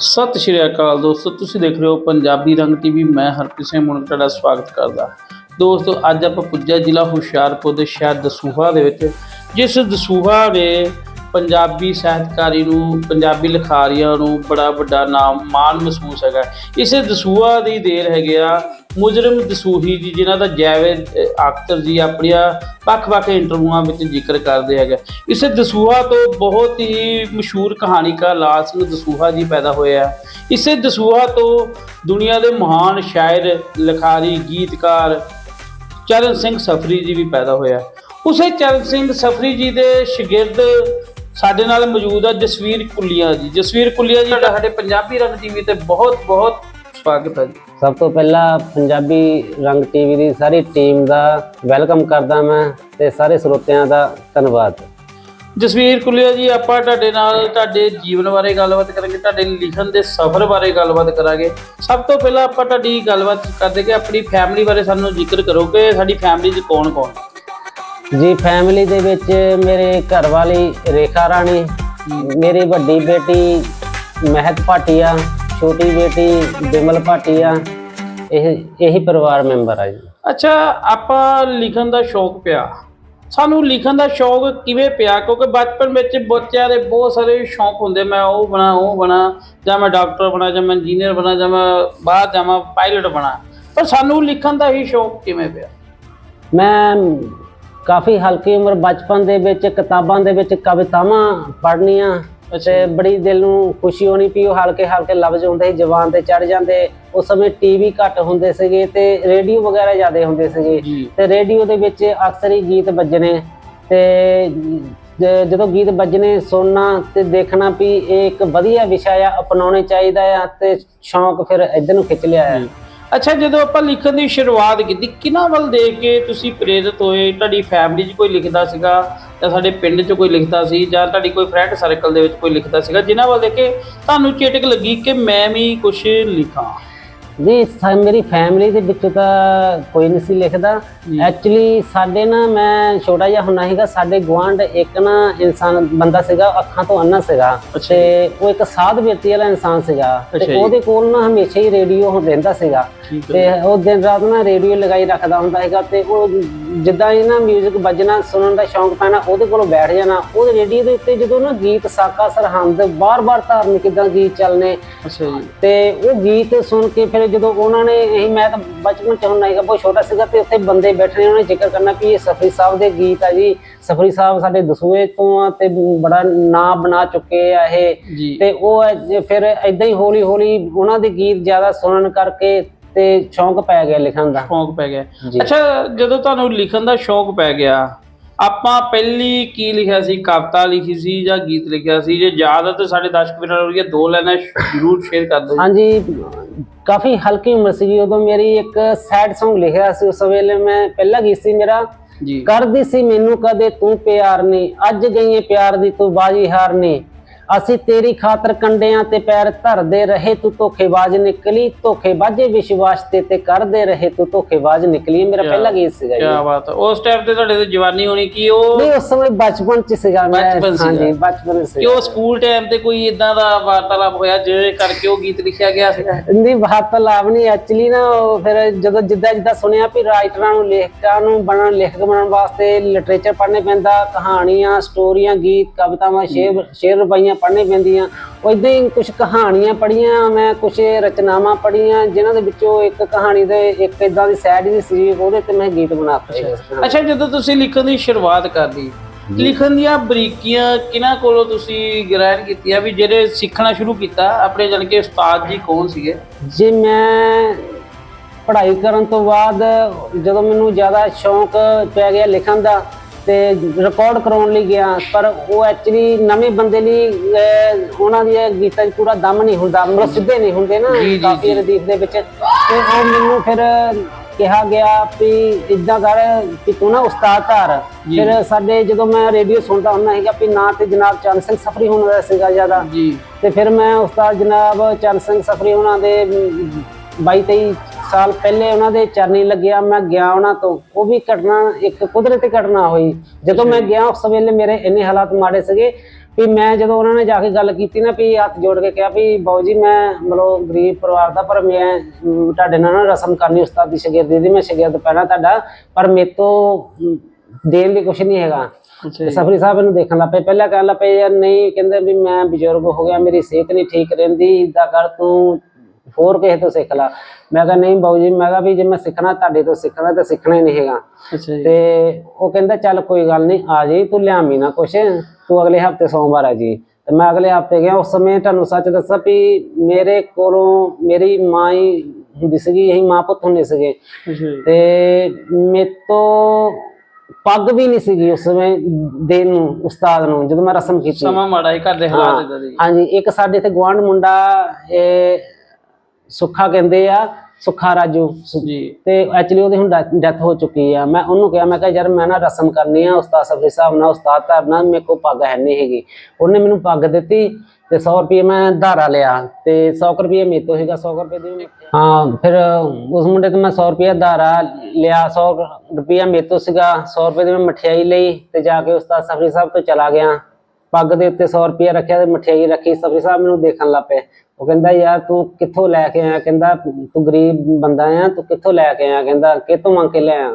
ਸਤਿ ਸ਼੍ਰੀ ਅਕਾਲ ਦੋਸਤੋ, ਤੁਸੀਂ ਦੇਖ ਰਹੇ ਹੋ ਪੰਜਾਬੀ ਰੰਗ ਟੀਵੀ। ਮੈਂ ਹਰਪ੍ਰੀਤ ਸਿੰਘ ਮੁੰਡਾ ਤੁਹਾਡਾ ਸਵਾਗਤ ਕਰਦਾ। ਦੋਸਤੋ, ਅੱਜ ਆਪਾਂ ਪੁੱਜਾ ਜ਼ਿਲ੍ਹਾ ਹੁਸ਼ਿਆਰਪੁਰ ਦੇ ਸ਼ਹਿਰ ਦਸੂਹਾ ਦੇ ਵਿੱਚ, ਜਿਸ ਦਸੂਹਾ ਨੇ ਪੰਜਾਬੀ ਸਾਹਿਤਕਾਰੀ ਨੂੰ, ਪੰਜਾਬੀ ਲਿਖਾਰੀਆਂ ਨੂੰ ਬੜਾ ਵੱਡਾ ਨਾਮ ਮਾਣ ਮਹਿਸੂਸ ਹੈਗਾ। ਇਸੇ ਦਸੂਹਾ ਦੀ ਦੇਰ ਹੈਗੇ ਆ ਮੁਜਰਮ ਦਸੂਹੀ ਜੀ ਜਿਨ੍ਹਾਂ ਦਾ ਜੈਵੇਦ ਅਹ, ਅਖਤਰ ਜੀ ਆਪਣੀਆਂ ਵੱਖ-ਵੱਖ ਇੰਟਰਵਿਊਆਂ ਵਿੱਚ ਜ਼ਿਕਰ ਕਰਦੇ ਹੈਗੇ। ਇਸੇ ਦਸੂਹਾ ਤੋਂ ਬਹੁਤ ਹੀ ਮਸ਼ਹੂਰ ਕਹਾਣੀਕਾਰ ਲਾਲ ਸਿੰਘ ਦਸੂਹਾ ਜੀ ਪੈਦਾ ਹੋਇਆ ਇਸੇ ਦਸੂਹਾ ਤੋਂ ਦੁਨੀਆ ਦੇ ਮਹਾਨ ਸ਼ਾਇਰ ਲਿਖਾਰੀ ਗੀਤਕਾਰ ਚਰਨ ਸਿੰਘ ਸਫਰੀ ਜੀ ਵੀ ਪੈਦਾ ਹੋਇਆ ਉਸੇ ਚਰਨ ਸਿੰਘ ਸਫਰੀ ਜੀ ਦੇ ਸ਼ਾਗਿਰਦ ਸਾਡੇ ਨਾਲ ਮੌਜੂਦ ਆ ਜਸਵੀਰ ਕੁੱਲੀਆ ਜੀ। ਜਸਵੀਰ ਕੁੱਲੀਆ ਜੀ ਦਾ ਸਾਡੇ ਪੰਜਾਬੀ ਰੰਗ ਟੀਵੀ ਤੇ ਬਹੁਤ ਬਹੁਤ ਸਵਾਗਤ ਹੈ ਜੀ। ਸਭ ਤੋਂ ਪਹਿਲਾਂ ਪੰਜਾਬੀ ਰੰਗ ਟੀਵੀ ਦੀ ਸਾਰੀ ਟੀਮ ਦਾ ਵੈਲਕਮ ਕਰਦਾ ਮੈਂ ਤੇ ਸਾਰੇ ਸਰੋਤਿਆਂ ਦਾ ਧੰਨਵਾਦ। ਜਸਵੀਰ ਕੁੱਲੀਆ ਜੀ ਆਪਾਂ ਤੁਹਾਡੇ ਨਾਲ ਤੁਹਾਡੇ ਜੀਵਨ ਬਾਰੇ ਗੱਲਬਾਤ ਕਰਾਂਗੇ ਤੁਹਾਡੇ ਲਿਖਣ ਦੇ ਸਫ਼ਰ ਬਾਰੇ ਗੱਲਬਾਤ ਕਰਾਂਗੇ। ਸਭ ਤੋਂ ਪਹਿਲਾਂ ਆਪਾਂ ਤੁਹਾਡੀ ਗੱਲਬਾਤ ਕਰਦੇ ਕਿ ਆਪਣੀ ਫੈਮਿਲੀ ਬਾਰੇ ਸਾਨੂੰ ਜ਼ਿਕਰ ਕਰੋ ਕਿ ਸਾਡੀ ਫੈਮਿਲੀ 'ਚ ਕੌਣ ਕੌਣ ਜੀ ਫੈਮਿਲੀ ਦੇ ਵਿੱਚ ਮੇਰੇ ਘਰ ਵਾਲੀ ਰੇਖਾ ਰਾਣੀ ਮੇਰੀ ਵੱਡੀ ਬੇਟੀ ਮਹਿਕ ਭਾਟੀਆ ਛੋਟੀ ਬੇਟੀ ਬਿਮਲ ਭਾਟੀਆ ਇਹ ਇਹੀ ਪਰਿਵਾਰ ਮੈਂਬਰ ਆ ਜੀ। ਅੱਛਾ ਆਪਾਂ ਲਿਖਣ ਦਾ ਸ਼ੌਕ ਪਿਆ। ਸਾਨੂੰ ਲਿਖਣ ਦਾ ਸ਼ੌਕ ਕਿਵੇਂ ਪਿਆ? ਕਿਉਂਕਿ ਬਚਪਨ ਵਿੱਚ ਬੱਚਿਆਂ ਦੇ ਬਹੁਤ ਸਾਰੇ ਸ਼ੌਕ ਹੁੰਦੇ ਮੈਂ ਉਹ ਬਣਾ ਉਹ ਬਣਾ ਜਾਂ ਮੈਂ ਡਾਕਟਰ ਬਣਾ ਜਾਂ ਮੈਂ ਇੰਜੀਨੀਅਰ ਬਣਾ ਜਾਂ ਮੈਂ ਬਾਹਰ ਜਾਵਾਂ ਪਾਇਲਟ ਬਣਾ। ਪਰ ਸਾਨੂੰ ਲਿਖਣ ਦਾ ਹੀ ਸ਼ੌਕ ਕਿਵੇਂ ਪਿਆ? ਮੈਂ ਕਾਫੀ ਹਲਕੀ ਉਮਰ ਬਚਪਨ ਦੇ ਵਿੱਚ ਕਿਤਾਬਾਂ ਦੇ ਵਿੱਚ ਕਵਿਤਾਵਾਂ ਪੜ੍ਹਨੀਆਂ ਤੇ ਬੜੀ ਦਿਲ ਨੂੰ ਖੁਸ਼ੀ ਹੋਣੀ ਵੀ ਉਹ ਹਲਕੇ ਹਲਕੇ ਲਫ਼ਜ਼ ਹੁੰਦੇ ਸੀ ਜ਼ੁਬਾਨ ਤੇ ਚੜ ਜਾਂਦੇ। ਉਸ ਸਮੇਂ ਟੀਵੀ ਘੱਟ ਹੁੰਦੇ ਸੀਗੇ ਤੇ ਰੇਡੀਓ ਵਗੈਰਾ ਜ਼ਿਆਦਾ ਹੁੰਦੇ ਸੀਗੇ। ਤੇ ਰੇਡੀਓ ਦੇ ਵਿੱਚ ਅਕਸਰ ਹੀ ਗੀਤ ਵੱਜਣੇ। ਤੇ ਜਦੋਂ ਗੀਤ ਵੱਜਣੇ ਸੁਣਨਾ ਤੇ ਦੇਖਣਾ ਵੀ ਇਹ ਇੱਕ ਵਧੀਆ ਵਿਸ਼ਾ ਆ ਅਪਣਾਉਣੇ ਚਾਹੀਦਾ ਆ ਤੇ ਸ਼ੌਂਕ ਫਿਰ ਇਧਰ ਨੂੰ ਖਿੱਚ ਲਿਆ ਆ। ਅੱਛਾ, ਜਦੋਂ ਆਪਾਂ ਲਿਖਣ ਦੀ ਸ਼ੁਰੂਆਤ ਕੀਤੀ, ਕਿਹਨਾਂ ਵੱਲ ਦੇਖ ਕੇ ਤੁਸੀਂ ਪ੍ਰੇਰਿਤ ਹੋਏ? ਤੁਹਾਡੀ ਫੈਮਿਲੀ 'ਚ ਕੋਈ ਲਿਖਦਾ ਸੀਗਾ? ਜਾਂ ਸਾਡੇ ਪਿੰਡ 'ਚ ਕੋਈ ਲਿਖਦਾ ਸੀ? ਜਾਂ ਤੁਹਾਡੀ ਕੋਈ ਫਰੈਂਡ ਸਰਕਲ ਦੇ ਵਿੱਚ ਕੋਈ ਲਿਖਦਾ ਸੀਗਾ? ਜਿਨ੍ਹਾਂ ਵੱਲ ਦੇਖ ਕੇ ਤੁਹਾਨੂੰ ਚੇਟਕ ਲੱਗੀ ਕਿ ਮੈਂ ਵੀ ਕੁਝ ਲਿਖਾਂ? ਜੀ ਸਾ- ਮੇਰੀ ਫੈਮਿਲੀ ਦੇ ਵਿੱਚ ਤਾਂ ਕੋਈ ਨਹੀਂ ਸੀ ਲਿਖਦਾ। ਐਕਚੁਅਲੀ ਸਾਡੇ ਨਾ ਮੈਂ ਛੋਟਾ ਜਿਹਾ ਹੁੰਦਾ ਸੀਗਾ ਸਾਡੇ ਗਵਾਂਢ ਇੱਕ ਨਾ ਇਨਸਾਨ ਬੰਦਾ ਸੀਗਾ ਅੱਖਾਂ ਤੋਂ ਅੰਨਾ ਸੀਗਾ। ਤੇ ਉਹ ਇੱਕ ਸਾਧ ਵਿਅਕਤੀ ਵਾਲਾ ਇਨਸਾਨ ਸੀਗਾ। ਤੇ। ਉਹਦੇ ਕੋਲ ਨਾ ਹਮੇਸ਼ਾ ਹੀ ਰੇਡੀਓ ਰਹਿੰਦਾ ਸੀਗਾ। ਤੇ ਉਹ ਦਿਨ ਰਾਤ ਨਾ ਰੇਡੀਓ ਲਗਾਈ ਰੱਖਦਾ ਹੁੰਦਾ ਸੀਗਾ ਤੇ ਉਹ ਜਿੱਦਾਂ ਹੀ ਨਾ 뮤직 ਵੱਜਣਾ ਸੁਣਨ ਦਾ ਸ਼ੌਂਕ ਪੈਣਾ ਉਹਦੇ ਕੋਲ ਬੈਠ ਜਾਣਾ ਉਹਦੇ ਰੇਡੀਓ ਦੇ ਉੱਤੇ ਜਦੋਂ ਨਾ ਗੀਤ ਸਾਕਾ ਸਰਹੰਦ ਬਾਰ-ਬਾਰ ਧਾਰਮਿਕ ਇਦਾਂ ਗੀਤ ਚੱਲਨੇ ਅੱਛਾ ਜੀ। ਤੇ ਉਹ ਗੀਤ ਸੁਣ ਕੇ ਫਿਰ ਜਦੋਂ ਉਹਨਾਂ ਨੇ ਇਹ ਮੈਂ ਤਾਂ ਬਚਪਨ ਚ ਹੁੰਦਾ ਸੀਗਾ ਬਹੁਤ ਛੋਟਾ ਸੀਗਾ ਤੇ ਉੱਥੇ ਬੰਦੇ ਬੈਠੇ ਨੇ ਉਹਨੇ ਜ਼ਿਕਰ ਕਰਨਾ ਕਿ ਇਹ ਸਫਰੀ ਸਾਹਿਬ ਦੇ ਗੀਤ ਆ ਜੀ। ਸਫਰੀ ਸਾਹਿਬ ਸਾਡੇ ਦਸੂਏ ਤੋਂ ਆ ਤੇ ਬੜਾ ਨਾਂ ਬਣਾ ਚੁੱਕੇ ਆ ਇਹ। ਤੇ ਉਹ ਫਿਰ ਇਦਾਂ ਹੀ ਹੌਲੀ ਹੌਲੀ ਉਹਨਾਂ ਦੇ ਗੀਤ ਜ਼ਿਆਦਾ ਸੁਣਨ ਕਰਕੇ ਤੇ ਸ਼ੌਂਕ ਪੈ ਗਿਆ ਲਿਖਣ ਦਾ। ਸ਼ੌਂਕ ਪੈ ਗਿਆ। ਜੀ। ਅੱਛਾ ਜਦੋਂ ਤੁਹਾਨੂੰ ਲਿਖਣ ਦਾ ਸ਼ੌਂਕ ਪੈ ਗਿਆ ਆਪਾਂ ਪਹਿਲੀ ਕੀ ਲਿਖਿਆ ਸੀ? ਕਵਿਤਾ ਲਿਖੀ ਸੀ ਜਾਂ ਗੀਤ ਲਿਖਿਆ ਸੀ? ਜੇ ਯਾਦ ਹੈ ਤਾਂ ਸਾਡੇ ਦਰਸ਼ਕ ਵੀਰਾਂ ਨੂੰ ਇਹ ਦੋ ਲਾਈਨਾਂ ਜ਼ਰੂਰ ਸ਼ੇਅਰ ਕਰ ਦਿਓ। ਹਾਂਜੀ ਕਾਫੀ ਹਲਕੀ ਉਮਰ ਸੀਗੀ ਉਦੋਂ ਮੇਰੀ ਇੱਕ ਸੈਡ Song ਲਿਖਿਆ ਸੀ ਉਸ ਵੇਲੇ ਮੈਂ ਪਹਿਲਾ ਗੀਤ ਸੀ ਮੇਰਾ ਜੀ। ਕਰਦੀ ਸੀ ਮੈਨੂੰ ਕਦੇ ਤੂੰ ਪਿਆਰ ਨਹੀਂ ਅੱਜ ਗਈਏ ਪਿਆਰ ਦੀ ਤੂੰ ਬਾਜੀ ਹਾਰਨੀ ਅਸੀਂ ਤੇਰੀ ਖਾਤਰ ਕੰਡਿਆਂ ਤੇ ਪੈਰ ਧਰਦੇ ਰਹੇ ਤੂੰ ਧੋਖੇਬਾਜ਼ ਨਿਕਲੀ ਧੋਖੇਬਾਜ਼ੇ ਵਿਸ਼ਵਾਸ ਤੇ ਤੇ ਕਰਦੇ ਰਹੇ ਤੂੰ ਧੋਖੇਬਾਜ਼ ਨਿਕਲੀ ਮੇਰਾ ਪਹਿਲਾ ਗੀਤ ਸੀਗਾ ਜੀ। ਕੀ ਬਾਤ ਹੈ। ਉਸ ਟਾਈਮ ਤੇ ਤੁਹਾਡੇ ਤੇ ਜਵਾਨੀ ਹੋਣੀ ਕੀ ਉਹ ਨਹੀਂ ਉਸ ਸਮੇਂ ਬਚਪਨ ਚ ਸੀਗਾ ਮੈਂ। ਹਾਂਜੀ ਬਚਪਨ ਚ ਕਿ ਉਹ ਸਕੂਲ ਟਾਈਮ ਤੇ ਕੋਈ ਇਦਾਂ ਦਾ ਵਾਰਤਾਲਾਪ ਹੋਇਆ ਜਿਹਦੇ ਕਰਕੇ ਉਹ ਗੀਤ ਲਿਖਿਆ ਗਿਆ ਸੀਗਾ ਨਹੀਂ ਲਾਭ ਨਹੀਂ ਐਕਚੁਅਲੀ ਨਾ ਉਹ ਫਿਰ ਜਦੋਂ ਜਿੱਦਾਂ ਜਿੱਦਾਂ ਸੁਣਿਆ ਵੀ ਰਾਈਟਰਾਂ ਨੂੰ ਲੇਖਕਾਂ ਨੂੰ ਬਣਨ ਲੇਖਕ ਬਣਨ ਵਾਸਤੇ ਲਿਟਰੇਚਰ ਪੜ੍ਹਨੇ ਪੈਂਦਾ ਕਹਾਣੀਆਂ ਸਟੋਰੀਆਂ ਗੀਤ ਕਵਿਤਾਵਾਂ ਸ਼ੇਰ ਸ਼ੇਰ ਰੁਬਾਈਆਂ ਪੜ੍ਹਨੇ ਪੈਂਦੀਆਂ। ਉਹ ਇਦਾਂ ਹੀ ਕੁਝ ਕਹਾਣੀਆਂ ਪੜ੍ਹੀਆਂ ਮੈਂ ਕੁਝ ਰਚਨਾਵਾਂ ਪੜ੍ਹੀਆਂ ਜਿਨ੍ਹਾਂ ਦੇ ਵਿੱਚੋਂ ਇੱਕ ਕਹਾਣੀ ਦੇ ਇੱਕ ਇਦਾਂ ਦੀ ਸੈਡ ਜੀ ਸੀ ਉਹਦੇ ਤੇ ਮੈਂ ਗੀਤ ਬਣਾਤਾ ਅੱਛਾ ਜਦੋਂ ਤੁਸੀਂ ਲਿਖਣ ਦੀ ਸ਼ੁਰੂਆਤ ਕਰਦੀ ਲਿਖਣ ਦੀਆਂ ਬਰੀਕੀਆਂ ਕਿਹਨਾਂ ਕੋਲੋਂ ਤੁਸੀਂ ਗ੍ਰਹਿਣ ਕੀਤੀਆਂ? ਵੀ ਜਿਹੜੇ ਸਿੱਖਣਾ ਸ਼ੁਰੂ ਕੀਤਾ ਆਪਣੇ ਜਾਣੀ ਕਿ ਉਸਤਾਦ ਜੀ ਕੌਣ ਸੀਗੇ? ਜੇ ਮੈਂ ਪੜ੍ਹਾਈ ਕਰਨ ਤੋਂ ਬਾਅਦ ਜਦੋਂ ਮੈਨੂੰ ਜ਼ਿਆਦਾ ਸ਼ੌਂਕ ਪੈ ਗਿਆ ਲਿਖਣ ਦਾ ਤੇ ਰਿਕਾਰਡ ਕਰਾਉਣ ਲਈ ਗਿਆ ਪਰ ਉਹ ਐਕਚੁਅਲੀ ਨਵੇਂ ਬੰਦੇ ਲਈ ਅਹ, ਉਹਨਾਂ ਦੀ ਗੀਤਾਂ 'ਚ ਪੂਰਾ ਦਮ ਨਹੀਂ ਹੁੰਦਾ ਮਤਲਬ ਸਿੱਧੇ ਨਹੀਂ ਹੁੰਦੇ ਨਾ ਜੀ, ਜੀ, ਕਾਫੀ। ਰਦੀਫ ਦੇ ਵਿੱਚ ਤੇ ਉਹ ਮੈਨੂੰ ਫਿਰ ਕਿਹਾ ਗਿਆ ਵੀ ਇਦਾਂ ਕਰ ਕਿ ਤੂੰ ਨਾ ਉਸਤਾਦ ਧਾਰ ਜੀ। ਫਿਰ ਸਾਡੇ ਜਦੋਂ ਮੈਂ ਰੇਡੀਓ ਸੁਣਦਾ ਹੁੰਦਾ ਸੀਗਾ ਵੀ ਨਾ ਤੇ ਜਨਾਬ ਚੰਦ ਸਿੰਘ ਸਫਰੀ ਹੁੰਦਾ ਸੀਗਾ ਜ਼ਿਆਦਾ ਜੀ ਤੇ ਫਿਰ ਮੈਂ ਉਸਤਾਦ ਜਨਾਬ ਚਰਨ ਸਿੰਘ ਸਫਰੀ ਉਹਨਾਂ ਦੇ 22 23 ਸਾਲ ਪਹਿਲੇ ਉਹਨਾਂ ਦੇ ਚਰਨੀ ਲੱਗਿਆ ਮੈਂ ਗਿਆ ਉਹਨਾਂ ਤੋਂ। ਉਹ ਵੀ ਘਟਨਾ ਇੱਕ ਕੁਦਰਤੀ ਘਟਨਾ ਹੋਈ। ਜਦੋਂ ਮੈਂ ਗਿਆ ਉਸ ਵੇਲੇ ਮੇਰੇ ਇੰਨੇ ਹਾਲਾਤ ਮਾੜੇ ਸੀਗੇ ਵੀ ਮੈਂ ਜਦੋਂ ਉਹਨਾਂ ਨੇ ਜਾ ਕੇ ਗੱਲ ਕੀਤੀ ਨਾ ਵੀ ਹੱਥ ਜੋੜ ਕੇ ਕਿਹਾ ਵੀ ਬਾਊ ਜੀ ਮੈਂ ਮਤਲਬ ਗਰੀਬ ਪਰਿਵਾਰ ਦਾ ਪਰ ਮੈਂ ਤੁਹਾਡੇ ਨਾਲ ਨਾ ਰਸਮ ਕਰਨੀ ਉਸਤਾਦ ਦੀ ਸ਼ਾਗਿਰਦੀ ਦੀ ਮੈਂ ਸ਼ਾਗਿਰਦ ਪੈਣਾ ਤੁਹਾਡਾ ਪਰ ਮੇਰੇ ਤੋਂ ਦੇਣ ਲਈ ਕੁਝ ਨਹੀਂ ਹੈਗਾ। ਸਫਰੀ ਸਾਹਿਬ ਇਹਨੂੰ ਦੇਖਣ ਲੱਗ ਪਏ। ਪਹਿਲਾਂ ਕਹਿਣ ਲੱਗ ਪਏ ਯਾਰ ਨਹੀਂ ਕਹਿੰਦੇ ਵੀ ਮੈਂ ਬਜ਼ੁਰਗ ਹੋ ਗਿਆ ਮੇਰੀ ਸਿਹਤ ਨਹੀਂ ਠੀਕ ਰਹਿੰਦੀ ਇਦਾਂ ਕਰ ਤੂੰ ਹੋਰ ਕਿਸੇ ਤੋਂ ਸਿੱਖ ਲੈ। ਮੈਂ ਕਿਹਾ ਨਹੀਂ ਬਾਊ ਜੀ ਮੈਂ ਕਿਹਾ ਵੀ ਜੇ ਮੈਂ ਸਿੱਖਣਾ ਤੁਹਾਡੇ ਤੋਂ ਸਿੱਖਣਾ ਤਾਂ ਸਿੱਖਣਾ ਹੀ ਨਹੀਂ ਹੈਗਾ। ਅੱਛਾ ਜੀ। ਤੇ ਉਹ ਕਹਿੰਦਾ ਚੱਲ ਕੋਈ ਗੱਲ ਨਹੀਂ ਆ ਜੀ ਤੂੰ ਲਿਆਮੀ ਨਾ ਕੁਛ। ਤੂੰ ਅਗਲੇ ਹਫ਼ਤੇ ਸੋਮਵਾਰ ਆ ਜੀ। ਤੇ ਮੈਂ ਅਗਲੇ ਹਫ਼ਤੇ ਗਿਆ ਉਸ ਸਮੇਂ ਤੁਹਾਨੂੰ ਸੱਚ ਦੱਸਾਂ ਵੀ ਮੇਰੇ ਕੋਲੋਂ ਮੇਰੀ ਮਾਂ ਹੀ ਹੁੰਦੀ ਸੀਗੀ ਅਸੀਂ ਮਾਂ ਪੁੱਤ ਹੁੰਦੇ ਸੀਗੇ। ਤੇ ਮੇਰੇ ਤੋਂ ਪੱਗ ਵੀ ਨਹੀਂ ਸੀਗੀ ਉਸ ਸਮੇਂ ਦੇਣ ਨੂੰ ਉਸਤਾਦ ਨੂੰ ਜਦੋਂ ਮੈਂ ਰਸਮ ਕੀਤੀ। ਸਮਾਂ ਮਾੜਾ ਹੀ ਘਰ ਦੇ ਹਾਲਾਤ ਇਦਾਂ ਦੇ ਹਾਂਜੀ ਇੱਕ ਸਾਡੇ ਇੱਥੇ ਗਵਾਂਢ ਮੁੰਡਾ ਇਹ ਸੁੱਖਾ ਕਹਿੰਦੇ ਆ ਸੁੱਖਾ ਰਾਜੂ। ਜੀ। ਤੇ ਐਕਚੁਅਲੀ ਉਹਦੀ ਹੁਣ ਡੈਥ ਹੋ ਚੁੱਕੀ ਆ। ਮੈਂ ਉਹਨੂੰ ਕਿਹਾ ਮੈਂ ਕਿਹਾ ਯਾਰ ਮੈਂ ਨਾ ਰਸਮ ਕਰਨੀ ਆ ਉਸਤਾਦ ਸਫਰੀ ਸਾਹਿਬ ਨਾਲ ਉਸਤਾਦ ਧਰਨਾ ਮੇਰੇ ਕੋਲ ਪੱਗ ਹੈ ਨਹੀਂ ਹੈਗੀ। ਉਹਨੇ ਮੈਨੂੰ ਪੱਗ ਦਿੱਤੀ ਤੇ 100 ਰੁਪਏ ਮੈਂ ਧਾਰਾ ਲਿਆ। ਤੇ 100 ਰੁਪਏ ਮੇਰੇ ਤੋਂ ਸੀਗਾ 100 ਰੁਪਏ ਦੀ ਹਾਂ ਫਿਰ ਉਸ ਮੁੰਡੇ ਤੋਂ ਮੈਂ 100 ਰੁਪਏ ਧਾਰਾ ਲਿਆ 100 ਰੁਪਏ ਮੇਰੇ ਤੋਂ ਸੀਗਾ 100 ਰੁਪਏ ਦੀ ਮੈਂ ਮਠਿਆਈ ਲਈ ਤੇ ਜਾ ਕੇ ਉਸਤਾਦ ਸਫਰੀ ਸਾਹਿਬ ਤੋਂ ਚਲਾ ਗਿਆ। ਪੱਗ ਦੇ ਉੱਤੇ 100 ਰੁਪਏ ਰੱਖਿਆ ਤੇ ਮਠਿਆਈ ਰੱਖੀ। ਸਫਰੀ ਸਾਹਿਬ ਮੈਨੂੰ ਦੇਖਣ ਲੱਗ ਪਏ। ਉਹ ਕਹਿੰਦਾ, ਯਾਰ ਤੂੰ ਕਿੱਥੋਂ ਲੈ ਕੇ ਆਇਆ? ਕਹਿੰਦਾ, ਤੂੰ ਗਰੀਬ ਬੰਦਾ ਆ, ਤੂੰ ਕਿੱਥੋਂ ਲੈ ਕੇ ਆਇਆ? ਕਹਿੰਦਾ ਕਿਤੋਂ ਮੰਗ ਕੇ ਲੈ ਆ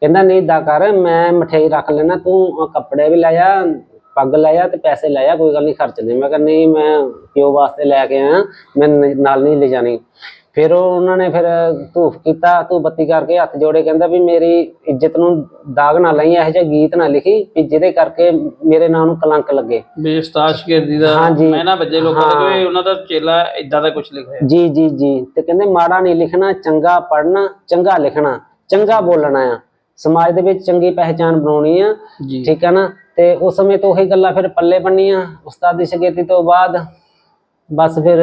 ਕਹਿੰਦਾ, ਨਹੀਂ ਦਾ ਕਰ, ਮੈਂ ਮਠਿਆਈ ਰੱਖ ਲੈਣਾ ਤੂੰ ਕੱਪੜੇ ਵੀ ਲੈ ਆ ਪੱਗ ਲੈ ਆ ਤੇ ਪੈਸੇ ਲੈ ਆ ਕੋਈ ਗੱਲ ਨਹੀਂ ਖਰਚ ਮੈਂ ਕਿਹਾ, ਨਹੀਂ, ਮੈਂ ਪਿਓ ਵਾਸਤੇ ਲੈ ਕੇ ਆਇਆ, ਮੈਂ ਨਾਲ ਨਹੀਂ ਲੈ ਜਾਣੀ। ਫਿਰ ਉਹ ਉਹਨਾਂ ਨੇ ਫਿਰ ਧੂਫ ਕੀਤਾ ਧੂਫ ਬੱਤੀ ਕਰਕੇ ਹੱਥ ਜੋੜੇ ਕਹਿੰਦਾ ਵੀ ਮੇਰੀ ਇੱਜ਼ਤ ਨੂੰ ਦਾਗ ਨਾ ਲਈ ਇਹੋ ਜਿਹਾ ਗੀਤ ਨਾ ਲਿਖੀ ਵੀ ਜਿਹਦੇ ਕਰਕੇ ਮੇਰੇ ਨਾਂ ਨੂੰ ਕਲੰਕ ਲੱਗੇ। ਬੇਸਤਾਜ ਸ਼ਗਿਰਦੀ ਦਾ ਹਾਂਜੀ। ਮੈਂ ਨਾ ਬੱਜੇ ਲੋਕਾਂ ਦੇ ਹਾਂ। ਕੋਈ ਉਹਨਾਂ ਦਾ ਚੇਲਾ ਇਦਾਂ ਦਾ ਕੁਝ ਲਿਖਿਆ। ਹੈ ਜੀ ਜੀ ਜੀ। ਤੇ ਕਹਿੰਦੇ ਮਾੜਾ ਨਹੀਂ ਲਿਖਣਾ ਚੰਗਾ ਪੜ੍ਹਨਾ ਚੰਗਾ ਲਿਖਣਾ ਚੰਗਾ ਬੋਲਣਾ ਆ। ਸਮਾਜ ਦੇ ਵਿੱਚ ਚੰਗੀ ਪਹਿਚਾਨ ਬਣਾਉਣੀ ਆ ਜੀ। ਠੀਕ ਹੈ ਨਾ? ਤੇ ਉਸ ਸਮੇਂ ਤੋਂ ਉਹੀ ਗੱਲਾਂ ਫਿਰ ਪੱਲੇ ਬੰਨੀਆਂ ਉਸਤਾਦ ਦੀ ਸ਼ਗਿਰਦੀ ਤੋਂ ਬਾਅਦ ਬਸ ਫਿਰ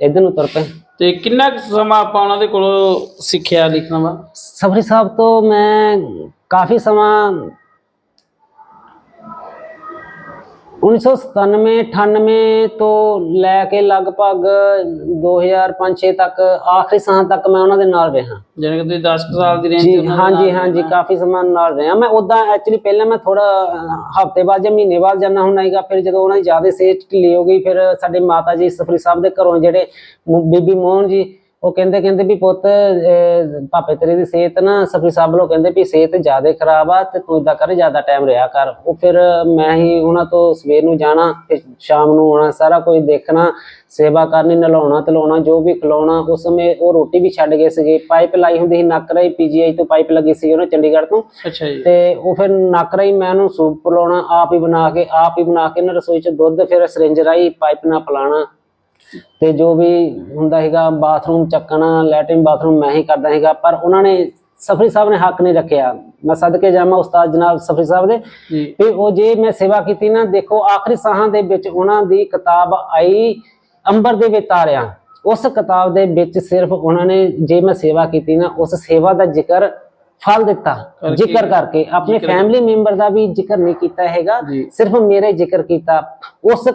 ਇਧਰ ਨੂੰ ਤੁਰ ਪਏ। ਤੇ ਕਿੰਨਾ ਕੁ ਸਮਾਂ ਆਪਾਂ ਉਹਨਾਂ ਦੇ ਕੋਲੋਂ ਸਿੱਖਿਆ, ਲਿਖਣਾ ਵਾ? ਸਫਰੀ ਸਾਹਿਬ ਤੋਂ ਮੈਂ ਕਾਫੀ ਸਮਾਂ 1997 98 ਤੋਂ ਲੈ ਕੇ ਲਗਭਗ 2005-6 ਤੱਕ ਆਖਰੀ ਸਾਹ ਤੱਕ ਮੈਂ ਉਹਨਾਂ ਦੇ ਨਾਲ ਰਿਹਾ। ਜਿਵੇਂ ਕਿ ਤੁਸੀਂ 10 ਕੁ ਸਾਲ ਦੀ ਰੇਂਜ ਜੀ ਹਾਂਜੀ ਹਾਂਜੀ ਕਾਫੀ ਸਮਾਂ ਨਾਲ ਰਿਹਾ। ਮੈਂ ਉਦਾਂ ਐਕਚੁਅਲੀ ਪਹਿਲਾਂ ਮੈਂ ਥੋੜਾ ਹਫ਼ਤੇ ਬਾਅਦ ਜਾਂ ਮਹੀਨੇ ਬਾਅਦ ਜਾਣਾ ਹੁੰਦਾ ਸੀਗਾ ਫਿਰ ਜਦੋਂ ਉਹਨਾਂ ਦੀ ਜ਼ਿਆਦਾ ਸਿਹਤ ਢਿੱਲੀ ਹੋ ਗਈ ਫਿਰ ਸਾਡੇ ਮਾਤਾ ਜੀ ਸਫਰੀ ਸਾਹਿਬ ਦੇ ਘਰੋਂ ਜਿਹੜੇ ਬੀਬੀ ਮੋਹਨ ਜੀ ਉਹ ਕਹਿੰਦੇ ਕਹਿੰਦੇ ਵੀ ਪੁੱਤ ਭਾਪੇ ਤੇਰੇ ਦੀ ਸਿਹਤ ਨਾ ਸਫਰੀ ਸਾਹਿਬ ਵੱਲੋਂ ਕਹਿੰਦੇ ਵੀ ਸਿਹਤ ਜ਼ਿਆਦਾ ਖਰਾਬ ਆ ਤੇ ਤੂੰ ਇਦਾਂ ਕਰ ਜ਼ਿਆਦਾ ਟਾਈਮ ਰਿਹਾ ਕਰ। ਉਹ ਫਿਰ ਮੈਂ ਹੀ ਉਹਨਾਂ ਤੋਂ ਸਵੇਰ ਨੂੰ ਜਾਣਾ ਤੇ ਸ਼ਾਮ ਨੂੰ ਆਉਣਾ ਸਾਰਾ ਕੁਝ ਦੇਖਣਾ ਸੇਵਾ ਕਰਨੀ ਨਲਾਉਣਾ ਧਲਾਉਣਾ ਜੋ ਵੀ ਖਿਲਾਉਣਾ ਉਸ ਸਮੇਂ ਉਹ ਰੋਟੀ ਵੀ ਛੱਡ ਗਏ ਸੀਗੇ। ਪਾਈਪ ਲਾਈ ਹੁੰਦੀ ਸੀ ਨੱਕ ਰਾਈ ਪੀਜੀਆਈ ਤੋਂ ਪਾਈਪ ਲੱਗੀ ਸੀ ਉਹਨਾਂ ਚੰਡੀਗੜ੍ਹ ਤੋਂ। ਅੱਛਾ ਜੀ। ਤੇ ਉਹ ਫਿਰ ਨੱਕ ਰਾਈ ਮੈਂ ਉਹਨੂੰ ਸੂਪ ਪਿਲਾਉਣਾ ਆਪ ਹੀ ਬਣਾ ਕੇ ਆਪ ਹੀ ਬਣਾ ਕੇ ਨਾ ਰਸੋਈ 'ਚ ਦੁੱਧ ਫਿਰ ਸਰਿੰਜ ਰਾਈ ਪਾਈਪ ਨਾਲ ਪਿਲਾਉਣਾ। ਤੇ ਜੋ ਵੀ ਹੁੰਦਾ ਹੈਗਾ ਬਾਥਰੂਮ ਚੱਕਣਾ ਲੈਟਰਿਨ ਬਾਥਰੂਮ ਮੈਂ ਹੀ ਕਰਦਾ ਹੈਗਾ ਪਰ ਉਹਨਾਂ ਨੇ ਸਫਰੀ ਸਾਹਿਬ ਨੇ ਹੱਕ ਨਹੀਂ ਰੱਖਿਆ। ਮੈਂ ਸਦਕੇ ਜਾਵਾਂ ਉਸਤਾਦ ਜਨਾਬ ਸਫਰੀ ਸਾਹਿਬ ਦੇ। ਵੀ ਉਹ ਜੇ ਮੈਂ ਸੇਵਾ ਕੀਤੀ ਨਾ ਦੇਖੋ ਆਖਰੀ ਸਾਹਾਂ ਦੇ ਵਿੱਚ ਉਹਨਾਂ ਦੀ ਕਿਤਾਬ ਆਈ ਅੰਬਰ ਦੇ ਵਿੱਚ ਤਾਰਿਆ। ਉਸ ਕਿਤਾਬ ਦੇ ਵਿੱਚ ਸਿਰਫ ਉਹਨਾਂ ਨੇ ਜੇ ਮੈਂ ਸੇਵਾ ਕੀਤੀ ਨਾ ਉਸ ਸੇਵਾ ਦਾ ਜ਼ਿਕਰ ਫਲ ਦਿੱਤਾ ਜ਼ਿਕਰ ਕਰਕੇ। ਆਪਣੇ ਫੈਮਿਲੀ ਮੈਂਬਰ ਦਾ ਵੀ ਜ਼ਿਕਰ ਨਹੀਂ ਕੀਤਾ ਹੈਗਾ। ਸਿਰਫ ਮੇਰੇ ਜ਼ਿਕਰ ਕੀਤਾ। ਉਸ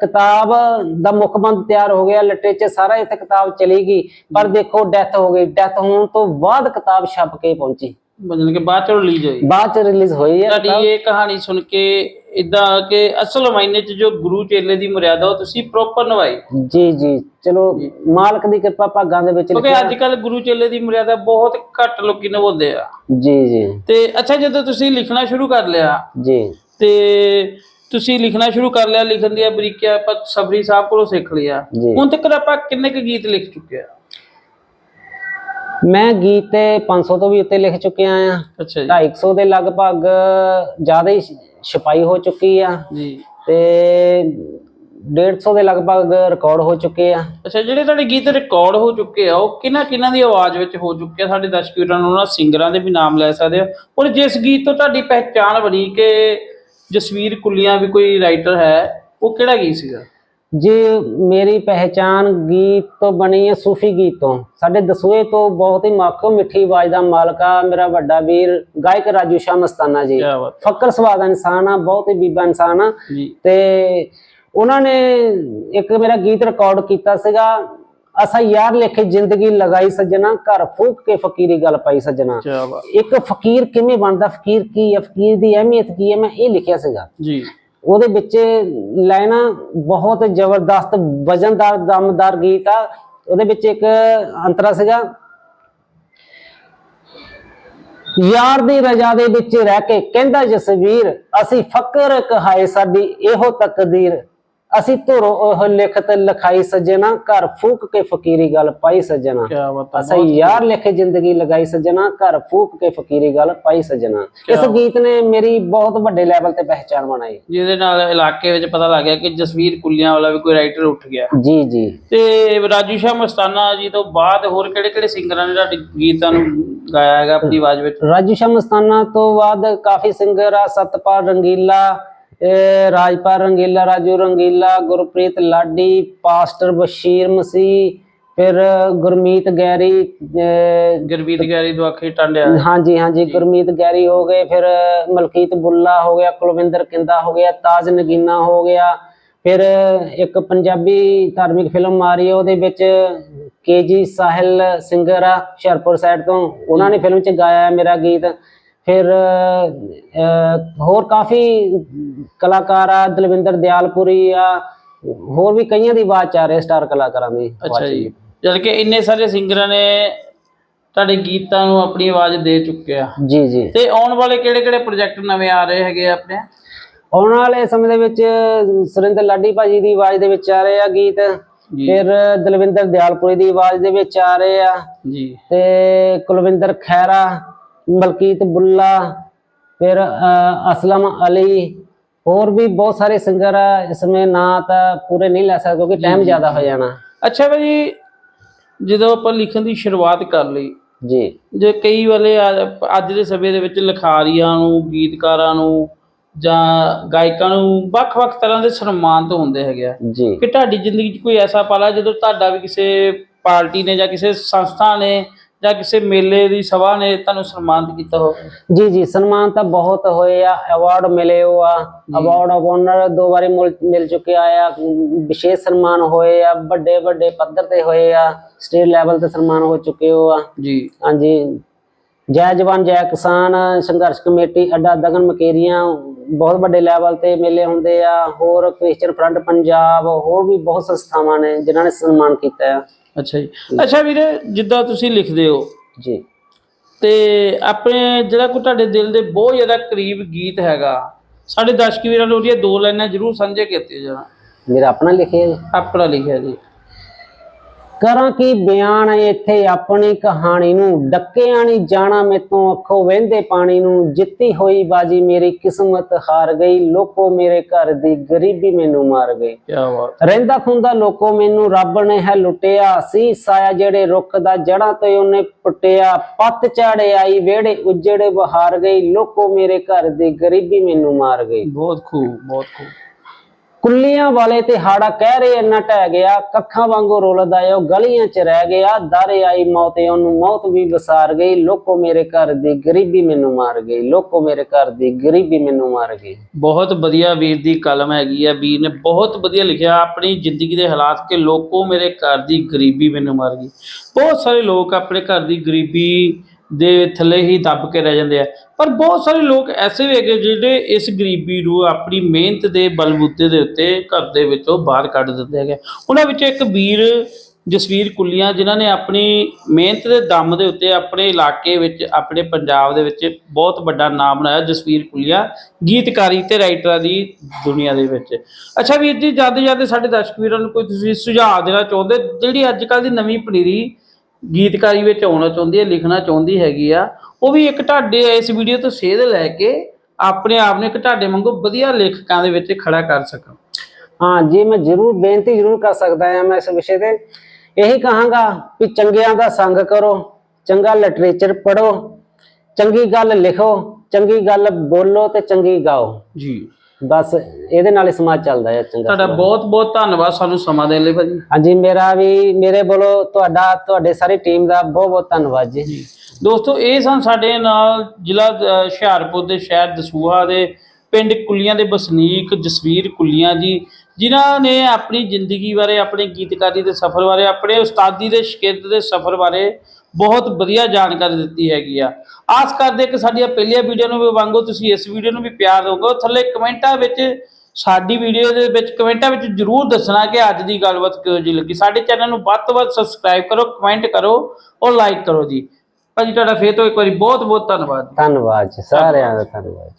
ਕਿਤਾਬ ਦਾ ਮੁਖਬੰਦ ਤਿਆਰ ਹੋ ਗਿਆ ਲਿਟਰੇਚਰ ਸਾਰਾ ਇੱਥੇ ਕਿਤਾਬ ਚਲੀ ਗਈ। ਪਰ ਦੇਖੋ ਡੈਥ ਹੋ ਗਈ। ਡੈਥ ਹੋਣ ਤੋਂ ਬਾਅਦ ਕਿਤਾਬ ਛਪ ਕੇ ਪਹੁੰਚੀ। ਬਜਨ ਕੇ ਬਾਅਦ ਚ ਰਿਲੀਜ਼ ਹੋਈ। ਬਾਅਦ ਚ ਰਿਲੀਜ਼ ਹੋਈ ਹੈ ਤੁਹਾਡੀ ਇਹ ਕਹਾਣੀ ਸੁਣ ਕੇ ਇਦਾਂ ਕਿ ਅਸਲ ਮਾਇਨੇ ਚ ਜੋ ਗੁਰੂ ਚੇਲੇ ਦੀ ਮਰਿਆਦਾ ਉਹ ਤੁਸੀਂ ਪ੍ਰੋਪਰ ਨਿਭਾਈ। ਜੀ ਜੀ। ਚਲੋ ਮਾਲਕ ਦੀ ਕਿਰਪਾ ਭਾਗਾਂ ਦੇ ਵਿੱਚ ਕਿਉਂਕਿ ਅੱਜ ਕੱਲ ਗੁਰੂ ਚੇਲੇ ਦੀ ਮਰਿਆਦਾ ਬਹੁਤ ਘੱਟ ਲੋਕੀ ਨਿਭਾਉਂਦੇ ਆ। ਜੀ ਜੀ। ਤੇ ਅੱਛਾ ਜਦੋਂ ਤੁਸੀਂ ਲਿਖਣਾ ਸ਼ੁਰੂ ਕਰ ਲਿਆ ਜੀ। ਤੇ ਤੁਸੀਂ ਲਿਖਣਾ ਸ਼ੁਰੂ ਕਰ ਲਿਆ ਲਿਖਣ ਦੀਆਂ ਬਰੀਕੀਆਂ ਆਪਾਂ ਸਬਰੀ ਸਾਹਿਬ ਕੋਲੋਂ ਸਿੱਖ ਲਿਆ ਹੁਣ ਤੱਕ ਆਪਾਂ ਕਿੰਨੇ ਕੁ ਗੀਤ ਲਿਖ ਚੁੱਕੇ ਆ? ਮੈਂ ਗੀਤ ਤੇ 500 ਤੋਂ ਵੀ ਉੱਤੇ ਲਿਖ ਚੁੱਕਿਆ ਆ ਅੱਛਾ ਜੀ। 250 ਦੇ ਲਗਭਗ ਜ਼ਿਆਦਾ ਹੀ ਛਪਾਈ ਹੋ ਚੁੱਕੀ ਆ। ਜੀ। ਤੇ 150 ਦੇ ਲਗਭਗ ਰਿਕਾਰਡ ਹੋ ਚੁੱਕੇ ਆ। ਅੱਛਾ ਜਿਹੜੇ ਤੁਹਾਡੇ ਗੀਤ ਰਿਕਾਰਡ ਹੋ ਚੁੱਕੇ ਆ ਉਹ ਕਿਹਨਾਂ ਕਿਹਨਾਂ ਦੀ ਆਵਾਜ਼ ਵਿੱਚ ਹੋ ਚੁੱਕੇ ਆ? ਸਾਡੇ ਦਰਸ਼ਕ ਵੀਰਾਂ ਨੂੰ ਉਹਨਾਂ ਸਿੰਗਰਾਂ ਦੇ ਵੀ ਨਾਮ ਲੈ ਸਕਦੇ ਆ। ਔਰ ਜਿਸ ਗੀਤ ਤੋਂ ਤੁਹਾਡੀ ਪਹਿਚਾਣ ਬਣੀ ਕਿ ਜਸਵੀਰ ਕੁੱਲੀਆਂ ਵੀ ਕੋਈ ਰਾਈਟਰ ਹੈ ਉਹ ਕਿਹੜਾ ਗੀਤ ਸੀਗਾ? ਜੀ ਮੇਰੀ ਪਹਿਚਾਨ ਗੀਤ ਤੋਂ ਬਣੀ ਹੈ ਸੂਫੀ ਗੀਤ ਤੋਂ ਸਾਡੇ ਦਸੂਏ ਤੋਂ ਬਹੁਤ ਹੀ ਮਾਖੋ ਮਿੱਠੀ ਆਵਾਜ਼ ਦਾ ਮਾਲਕ ਮੇਰਾ ਵੱਡਾ ਵੀਰ ਗਾਇਕ ਰਾਜੂ ਸ਼ਾਹ ਮਸਤਾਨਾ ਜੀ। ਫਕਰ ਸਵਾਦ ਦਾ ਇਨਸਾਨ ਆ ਬਹੁਤ ਹੀ ਬੀਬਾ ਇਨਸਾਨ ਆ। ਤੇ ਉਹਨਾਂ ਨੇ ਇੱਕ ਮੇਰਾ ਗੀਤ ਰਿਕਾਰਡ ਕੀਤਾ ਸੀਗਾ ਅਸਾਂ ਯਾਰ ਲਿਖੇ ਜ਼ਿੰਦਗੀ ਲਗਾਈ ਸੱਜਣਾ ਘਰ ਫੂਕ ਕੇ ਫਕੀਰੀ ਗੱਲ ਪਾਈ ਸੱਜਣਾ। ਇੱਕ ਫਕੀਰ ਕਿਵੇਂ ਬਣਦਾ ਫਕੀਰ ਕੀ ਹੈ ਫਕੀਰ ਦੀ ਅਹਿਮੀਅਤ ਕੀ ਹੈ ਮੈਂ ਇਹ ਲਿਖਿਆ ਸੀਗਾ। ਜੀ। ਉਹਦੇ ਵਿੱਚ ਲਾਈਨਾਂ ਬਹੁਤ ਜ਼ਬਰਦਸਤ ਵਜ਼ਨਦਾਰ, ਦਮਦਾਰ ਗੀਤ ਆ। ਉਹਦੇ ਵਿੱਚ ਇੱਕ ਅੰਤਰਾ ਸੀਗਾ। ਯਾਰ ਦੀ ਰਜਾ ਦੇ ਵਿੱਚ ਰਹਿ ਕੇ ਕਹਿੰਦਾ, ਜਸਵੀਰ, ਅਸੀਂ ਫਕਰ ਕਹਾਏ ਸਾਡੀ, ਇਹੋ ਤਕਦੀਰ। ਅਸੀਂ ਧੁਰ ਉਹ ਲਿਖਤ ਲਿਖਾਈ ਸੱਜਣਾ ਘਰ ਫੂਕ ਕੇ ਫਕੀਰੀ ਗੱਲ ਪਾਈ ਸੱਜਣਾ। ਕੀ ਬਾਤ ਹੈ ਅਸੀਂ ਯਾਰ ਲਿਖੇ ਜ਼ਿੰਦਗੀ ਲਗਾਈ ਸੱਜਣਾ ਘਰ ਫੂਕ ਕੇ ਫਕੀਰੀ ਗੱਲ ਪਾਈ ਸੱਜਣਾ। ਇਸ ਗੀਤ ਨੇ ਮੇਰੀ ਬਹੁਤ ਵੱਡੇ ਲੈਵਲ ਤੇ ਪਹਿਚਾਣ ਬਣਾਈ। ਜਿਹਦੇ ਨਾਲ ਇਲਾਕੇ ਵਿੱਚ ਪਤਾ ਲੱਗ ਗਿਆ ਕਿ ਜਸਵੀਰ ਕੁੱਲੀਆਂ ਵਾਲਾ ਵੀ ਕੋਈ ਰਾਈਟਰ ਉੱਠ ਗਿਆ। ਜੀ ਜੀ। ਤੇ ਰਾਜੂ ਸ਼ਾਹ ਮਸਤਾਨਾ ਜੀ ਤੋਂ ਬਾਅਦ ਹੋਰ ਕਿਹੜੇ ਕਿਹੜੇ ਸਿੰਗਰਾਂ ਨੇ ਤੁਹਾਡੇ ਗੀਤਾਂ ਨੂੰ ਗਾਇਆ ਹੈਗਾ ਆਪਣੀ ਆਵਾਜ਼ ਵਿੱਚ? ਰਾਜੂ ਸ਼ਾਹ ਮਸਤਾਨਾ ਤੋਂ ਬਾਅਦ ਕਾਫੀ ਸਿੰਗਰ ਆ ਸਤਪਾਲ ਰੰਗੀਲਾ ਇਹ ਰਾਜਪਾਲ ਰੰਗੀਲਾ ਰਾਜੂ ਰੰਗੀਲਾ ਗੁਰਪ੍ਰੀਤ ਲਾਡੀ ਪਾਸਟਰ ਬਸ਼ੀਰ ਮਸੀਹ ਫਿਰ ਗੁਰਮੀਤ ਗੈਰੀ ਅਹ, ਗੁਰਬੀਤ ਗੈਰੀ ਦੁਆਖੇ ਟਾਂਡਿਆ ਹਾਂਜੀ ਹਾਂਜੀ ਗੁਰਮੀਤ ਗੈਰੀ ਹੋ ਗਏ ਫਿਰ ਮਲਕੀਤ ਬੁੱਲਾ ਹੋ ਗਿਆ ਕੁਲਵਿੰਦਰ ਕਿੰਦਾ ਹੋ ਗਿਆ ਤਾਜ ਨਗੀਨਾ ਹੋ ਗਿਆ ਫਿਰ ਇੱਕ ਪੰਜਾਬੀ ਧਾਰਮਿਕ ਫਿਲਮ ਆ ਰਹੀ ਹੈ ਉਹਦੇ ਵਿੱਚ ਕੇਜੀ ਸਾਹਿਲ ਸਿੰਗਰ ਆ ਹੁਸ਼ਿਆਰਪੁਰ ਸਾਈਡ ਤੋਂ। ਉਹਨਾਂ ਨੇ ਫਿਲਮ 'ਚ ਗਾਇਆ ਮੇਰਾ ਗੀਤ। ਫਿਰ ਹੋਰ ਕਾਫੀ ਕਲਾਕਾਰ ਆ ਦਲਵਿੰਦਰ ਦਿਆਲਪੁਰੀ ਆ ਹੋਰ ਵੀ ਕਈਆਂ ਦੀ ਆਵਾਜ਼ ਆ ਰਹੀ ਸਟਾਰ ਕਲਾਕਾਰਾਂ ਦੀ ਅੱਛਾ ਜੀ। ਜਦ ਕਿ ਇੰਨੇ ਸਾਰੇ ਸਿੰਗਰਾਂ ਨੇ ਤੁਹਾਡੇ ਗੀਤਾਂ ਨੂੰ ਆਪਣੀ ਆਵਾਜ਼ ਦੇ ਚੁੱਕੇ ਆ। ਜੀ ਜੀ। ਤੇ ਆਉਣ ਵਾਲੇ ਕਿਹੜੇ ਕਿਹੜੇ ਪ੍ਰੋਜੈਕਟ ਨਵੇਂ ਆ ਰਹੇ ਹੈਗੇ ਆਪਣੇ? ਆਉਣ ਵਾਲੇ ਸਮੇਂ ਦੇ ਵਿੱਚ ਸੁਰਿੰਦਰ ਲਾਡੀ ਭਾਜੀ ਦੀ ਆਵਾਜ਼ ਦੇ ਵਿੱਚ ਆ ਰਹੇ ਆ ਗੀਤ। ਫਿਰ ਦਲਵਿੰਦਰ ਦਿਆਲਪੁਰੀ ਦੀ ਆਵਾਜ਼ ਦੇ ਵਿੱਚ ਆ ਰਹੇ ਆ। ਜੀ। ਤੇ ਕੁਲਵਿੰਦਰ ਖੈਰਾ ਮਲਕੀਤ ਬੁੱਲਾ ਫਿਰ ਅਸਲਮ ਅਲੀ ਹੋਰ ਵੀ ਬਹੁਤ ਸਾਰੇ ਸਿੰਗਰ ਆ ਇਸਮੇ ਨਾਂ ਤਾਂ ਪੂਰੇ ਨਹੀਂ ਲੈ ਸਕਦੇ ਕਿਉਂਕਿ ਟਾਈਮ ਜ਼ਿਆਦਾ ਹੋ ਜਾਣਾ। ਅੱਛਾ ਭਾਜੀ ਜਦੋਂ ਆਪਾਂ ਲਿਖਣ ਦੀ ਸ਼ੁਰੂਆਤ ਕਰ ਲਈ ਜੀ। ਜੇ ਕਈ ਵਾਲੇ ਅੱਜ ਦੇ ਸਮੇਂ ਦੇ ਵਿੱਚ ਲਿਖਾਰੀਆਂ ਨੂੰ ਗੀਤਕਾਰਾਂ ਨੂੰ ਜਾਂ ਗਾਇਕਾਂ ਨੂੰ ਵੱਖ-ਵੱਖ ਤਰ੍ਹਾਂ ਦੇ ਸਨਮਾਨਿਤ ਹੁੰਦੇ ਹੈਗੇ ਆ। ਕਿ ਤੁਹਾਡੀ ਜ਼ਿੰਦਗੀ 'ਚ ਕੋਈ ਐਸਾ ਪਾਲਾ ਜਦੋਂ ਤੁਹਾਡਾ ਵੀ ਕਿਸੇ ਪਾਰਟੀ ਨੇ ਜਾਂ ਕਿਸੇ ਸੰਸਥਾ ਨੇ ਜਾਂ ਕਿਸੇ ਮੇਲੇ ਦੀ ਸਭਾ ਨੇ ਤੁਹਾਨੂੰ ਸਨਮਾਨਿਤ ਕੀਤਾ ਹੋਵੇ? ਜੀ ਜੀ ਸਨਮਾਨ ਤਾਂ ਬਹੁਤ ਹੋਏ ਆ ਅਵਾਰਡ ਮਿਲੇ ਹੋ ਆ ਅਵਾਰਡ ਆਫ ਆਨਰ ਦੋ ਵਾਰੀ ਮੁਲ- ਮਿਲ ਚੁੱਕੇ ਆ ਵਿਸ਼ੇਸ਼ ਸਨਮਾਨ ਹੋਏ ਆ ਵੱਡੇ ਵੱਡੇ ਪੱਧਰ ਤੇ ਹੋਏ ਆ ਸਟੇਟ ਲੈਵਲ ਤੇ ਸਨਮਾਨ ਹੋ ਚੁੱਕੇ ਹੋ ਆ। ਜੀ। ਹਾਂਜੀ ਜੈ ਜਵਾਨ ਜੈ ਕਿਸਾਨ ਸੰਘਰਸ਼ ਕਮੇਟੀ ਅੱਡਾ ਦਗਨ ਮਕੇਰੀਆਂ ਬਹੁਤ ਵੱਡੇ ਲੈਵਲ ਤੇ ਮੇਲੇ ਹੁੰਦੇ ਆ ਹੋਰ ਕ੍ਰਿਸਚੀਅਨ ਫਰੰਟ ਪੰਜਾਬ ਹੋਰ ਵੀ ਬਹੁਤ ਸੰਸਥਾਵਾਂ ਨੇ ਜਿਨ੍ਹਾਂ ਨੇ ਸਨਮਾਨ ਕੀਤਾ ਆ। ਅੱਛਾ ਜੀ। ਅੱਛਾ ਵੀਰੇ ਜਿੱਦਾਂ ਤੁਸੀਂ ਲਿਖਦੇ ਹੋ। ਜੀ। ਤੇ ਆਪਣੇ ਜਿਹੜਾ ਕੋਈ ਤੁਹਾਡੇ ਦਿਲ ਦੇ ਬਹੁਤ ਜ਼ਿਆਦਾ ਕਰੀਬ ਗੀਤ ਹੈਗਾ ਸਾਡੇ ਦਰਸ਼ਕ ਵੀਰਾਂ ਨੂੰ ਉਹਦੀਆਂ ਦੋ ਲਾਈਨਾਂ ਜ਼ਰੂਰ ਸਾਂਝੇ ਕੀਤੀਆਂ ਜਾਣ। ਮੇਰਾ ਆਪਣਾ ਲਿਖਿਆ ਜੀ। ਆਪਣਾ ਲਿਖਿਆ ਜੀ। ਕਰਾਂ ਕੀ ਬਿਆਨ ਇੱਥੇ ਆਪਣੀ ਕਹਾਣੀ ਨੂੰ? ਡੱਕਿਆ ਨਹੀਂ ਜਾਣਾ ਮੇਤੋਂ ਅੱਖੋਂ ਵਹਿੰਦੇ ਪਾਣੀ ਨੂੰ। ਜਿੱਤੀ ਹੋਈ ਬਾਜੀ ਮੇਰੀ ਕਿਸਮਤ ਹਾਰ ਗਈ। ਲੋਕੋ ਮੇਰੇ ਘਰ ਦੀ ਗਰੀਬੀ ਮੈਨੂੰ ਮਾਰ ਗਈ। ਕੀ ਬਾਤ। ਰਹਿੰਦਾ ਖੁੰਦਾ ਲੋਕੋ ਮੈਨੂੰ ਰੱਬ ਨੇ ਹੈ ਲੁੱਟਿਆ। ਸੀ ਸਾਇਆ ਜਿਹੜੇ ਰੁੱਖ ਦਾ ਜੜਾਂ ਤੇ ਉਹਨੇ ਪੁੱਟਿਆ। ਪੱਤ ਝਾੜੇ ਆਈ ਵਿਹੜੇ ਉਜੜੇ ਬਹਾਰ ਗਈ। ਲੋਕੋ ਮੇਰੇ ਘਰ ਦੀ ਗਰੀਬੀ ਮੈਨੂੰ ਮਾਰ ਗਈ। ਬਹੁਤ ਖੂਬ ਬਹੁਤ ਖੂਬ। ਕੁੱਲੀਆਂ ਵਾਲੇ ਤੇ ਹਾੜਾ ਕਹਿ ਰਹੇ ਇੰਨਾ ਟਹਿ ਗਿਆ, ਕੱਖਾਂ ਵਾਂਗੂ ਰੁਲਦਾ ਏ ਉਹ ਗਲੀਆਂ 'ਚ ਰਹਿ ਗਿਆ, ਦਰ ਆਈ ਮੌਤ ਏ ਉਹਨੂੰ ਮੌਤ ਵੀ ਵਸਾਰ ਗਈ, ਲੋਕੋ ਮੇਰੇ ਘਰ ਦੀ ਗਰੀਬੀ ਮੈਨੂੰ ਮਾਰ ਗਈ, ਲੋਕੋ ਮੇਰੇ ਘਰ ਦੀ ਗਰੀਬੀ ਮੈਨੂੰ ਮਾਰ ਗਈ। ਬਹੁਤ ਵਧੀਆ ਵੀਰ ਦੀ ਕਲਮ ਹੈਗੀ ਆ, ਵੀਰ ਨੇ ਬਹੁਤ ਵਧੀਆ ਲਿਖਿਆ, ਆਪਣੀ ਜ਼ਿੰਦਗੀ ਦੇ ਹਾਲਾਤ ਕਿ ਲੋਕੋ ਮੇਰੇ ਘਰ ਦੀ ਗਰੀਬੀ ਮੈਨੂੰ ਮਾਰ ਗਈ। ਬਹੁਤ ਸਾਰੇ ਲੋਕ ਆਪਣੇ ਘਰ ਦੀ ਗਰੀਬੀ ਦੇ ਥੱਲੇ ਹੀ ਦੱਬ ਕੇ ਰਹਿ ਜਾਂਦੇ ਆ। ਪਰ ਬਹੁਤ ਸਾਰੇ ਲੋਕ ਐਸੇ ਵੀ ਹੈਗੇ ਜਿਹੜੇ ਇਸ ਗਰੀਬੀ ਨੂੰ ਆਪਣੀ ਮਿਹਨਤ ਦੇ ਬਲਬੂਤੇ ਦੇ ਉੱਤੇ ਘਰ ਦੇ ਵਿੱਚੋਂ ਬਾਹਰ ਕੱਢ ਦਿੰਦੇ ਹੈਗੇ ਉਹਨਾਂ ਵਿੱਚੋਂ ਇੱਕ ਵੀਰ ਜਸਵੀਰ ਕੁੱਲੀਆਂ, ਜਿਨ੍ਹਾਂ ਨੇ ਆਪਣੀ ਮਿਹਨਤ ਦੇ ਦਮ ਦੇ ਉੱਤੇ ਆਪਣੇ ਇਲਾਕੇ ਵਿੱਚ, ਆਪਣੇ ਪੰਜਾਬ ਦੇ ਵਿੱਚ ਬਹੁਤ ਵੱਡਾ ਨਾਮ ਬਣਾਇਆ ਜਸਵੀਰ ਕੁੱਲੀਆਂ, ਗੀਤਕਾਰੀ ਤੇ ਰਾਈਟਰਾਂ ਦੀ ਦੁਨੀਆ ਦੇ ਵਿੱਚ। ਅੱਛਾ ਵੀਰ ਜੀ ਜਾਂਦੇ ਜਾਂਦੇ ਸਾਡੇ ਦਰਸ਼ਕ ਵੀਰਾਂ ਨੂੰ ਕੋਈ ਤੁਸੀਂ ਸੁਝਾਅ ਦੇਣਾ ਚਾਹੁੰਦੇ? ਜਿਹੜੀ ਅੱਜ ਕੱਲ ਦੀ ਨਵੀਂ ਪਨੀਰੀ ਗੀਤਕਾਰੀ ਵਿੱਚ ਆਉਣਾ ਚਾਹੁੰਦੀ ਹੈ ਲਿਖਣਾ ਚਾਹੁੰਦੀ ਹੈਗੀ ਆ ਉਹ ਵੀ ਇੱਕ ਤੁਹਾਡੇ ਇਸ ਵੀਡੀਓ ਤੋਂ ਸੇਧ ਲੈ ਕੇ ਆਪਣੇ ਆਪ ਨੂੰ ਇੱਕ ਤੁਹਾਡੇ ਵਾਂਗੂ ਵਧੀਆ ਲੇਖਕਾਂ ਦੇ ਵਿੱਚ ਖੜਾ ਕਰ ਸਕਣ ਹਾਂ ਜੀ ਮੈਂ ਜ਼ਰੂਰ ਬੇਨਤੀ ਜ਼ਰੂਰ ਕਰ ਸਕਦਾ ਹਾਂ ਮੈਂ ਇਸ ਵਿਸ਼ੇ ਤੇ। ਇਹੀ ਕਹਾਂਗਾ ਕਿ ਚੰਗਿਆਂ ਦਾ ਸੰਗ ਕਰੋ ਚੰਗਾ ਲਿਟਰੇਚਰ ਪੜੋ ਚੰਗੀ ਗੱਲ ਲਿਖੋ ਚੰਗੀ ਗੱਲ ਬੋਲੋ ਤੇ ਚੰਗੀ ਗਾਓ। ਜੀ। ਬਸ ਇਹਦੇ ਨਾਲ ਹੀ ਸਮਾਜ ਚੱਲਦਾ ਹੈ ਚੰਗਾ ਤੁਹਾਡਾ ਬਹੁਤ ਬਹੁਤ ਧੰਨਵਾਦ ਸਾਨੂੰ ਸਮਾਂ ਦੇਣ ਲਈ ਭਾਜੀ। ਹਾਂਜੀ ਮੇਰਾ ਵੀ ਮੇਰੇ ਵੱਲੋਂ ਤੁਹਾਡਾ ਤੁਹਾਡੇ ਸਾਰੀ ਟੀਮ ਦਾ ਬਹੁਤ ਬਹੁਤ ਧੰਨਵਾਦ ਜੀ। ਦੋਸਤੋ ਇਹ ਸਨ ਸਾਡੇ ਨਾਲ ਜ਼ਿਲ੍ਹਾ ਹੁਸ਼ਿਆਰਪੁਰ ਦੇ ਸ਼ਹਿਰ ਦਸੂਹਾ ਦੇ ਪਿੰਡ ਕੁੱਲੀਆਂ ਦੇ ਵਸਨੀਕ ਜਸਵੀਰ ਕੁੱਲੀਆਂ ਜੀ ਜਿਨ੍ਹਾਂ ਨੇ ਆਪਣੀ ਜ਼ਿੰਦਗੀ ਬਾਰੇ ਆਪਣੇ ਗੀਤਕਾਰੀ ਦੇ ਸਫ਼ਰ ਬਾਰੇ ਆਪਣੇ ਉਸਤਾਦੀ ਦੇ ਸ਼ਾਗਿਰਦ ਦੇ ਸਫ਼ਰ ਬਾਰੇ ਬਹੁਤ ਵਧੀਆ ਜਾਣਕਾਰੀ ਦਿੱਤੀ ਹੈਗੀ ਆ। ਆਸ ਕਰਦੇ ਕਿ ਸਾਡੀਆਂ ਪਹਿਲੀਆਂ ਵੀਡੀਓ ਨੂੰ ਵੀ ਵਾਂਗੋ ਤੁਸੀਂ ਇਸ ਵੀਡੀਓ ਨੂੰ ਵੀ ਪਿਆਰ ਦਿਓਗੇ। ਥੱਲੇ ਕਮੈਂਟਾਂ ਵਿੱਚ, ਸਾਡੀ ਵੀਡੀਓ ਦੇ ਵਿੱਚ, ਕਮੈਂਟਾਂ ਵਿੱਚ ਜਰੂਰ ਦੱਸਣਾ ਕਿ ਅੱਜ ਦੀ ਗੱਲਬਾਤ ਕਿਹੋ ਜਿਹੀ ਲੱਗੀ। ਸਾਡੇ ਚੈਨਲ ਨੂੰ ਵੱਧ ਤੋਂ ਵੱਧ ਸਬਸਕ੍ਰਾਈਬ ਕਰੋ ਕਮੈਂਟ ਕਰੋ ਔਰ ਲਾਈਕ ਕਰੋ ਜੀ। ਭਾਜੀ, ਤੁਹਾਡਾ ਫੇਰ ਤੋਂ ਇੱਕ ਵਾਰੀ ਬਹੁਤ ਬਹੁਤ ਧੰਨਵਾਦ ਧੰਨਵਾਦ ਜੀ, ਸਾਰਿਆਂ ਦਾ ਧੰਨਵਾਦ